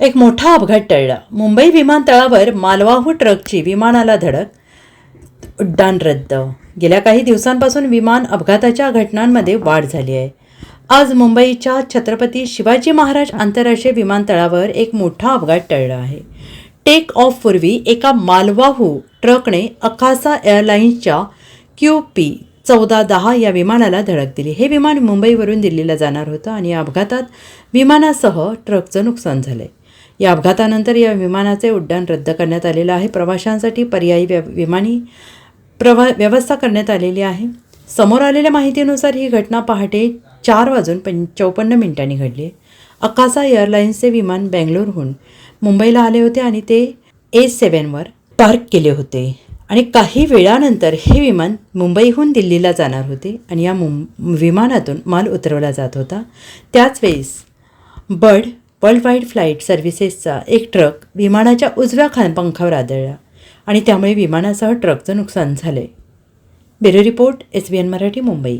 एक मोठा अपघात टळला. मुंबई विमानतळावर मालवाहू ट्रकची विमानाला धडक उड्डाण रद्द. गेल्या काही दिवसांपासून विमान अपघाताच्या घटनांमध्ये वाढ झाली आहे. आज मुंबईच्या छत्रपती शिवाजी महाराज आंतरराष्ट्रीय विमानतळावर एक मोठा अपघात टळला आहे. टेक ऑफ पूर्वी एका मालवाहू ट्रकने अकासा एअरलाइन्सच्या क्यू पी चौदा दहा या विमानाला धडक दिली. हे विमान मुंबईवरून दिल्लीला जाणार होतं आणि या अपघातात विमानासह ट्रकचं नुकसान झालं आहे या अपघातानंतर या विमानाचे उड्डाण रद्द करण्यात आलेलं आहे. प्रवाशांसाठी पर्यायी व्य विमानी प्रवा व्यवस्था करण्यात आलेली आहे. समोर आलेल्या माहितीनुसार ही घटना पहाटे चार वाजून पं चौपन्न मिनिटांनी घडली. आहे अकासा एअरलाइन्सचे विमान बेंगलोरहून मुंबईला आले होते आणि ते ए सेवनवर पार्क केले होते. आणि काही वेळानंतर हे विमान मुंबईहून दिल्लीला जाणार होते आणि या मुं विमानातून माल उतरवला जात होता. त्याच वेळेस बर्ड वर्ल्ड वाईड फ्लाईट सर्व्हिसेसचा एक ट्रक विमानाच्या उजव्या खानपंखावर आदळला आणि त्यामुळे विमानासह ट्रकचं नुकसान झालं आहे bureau report S B N Marathi Mumbai.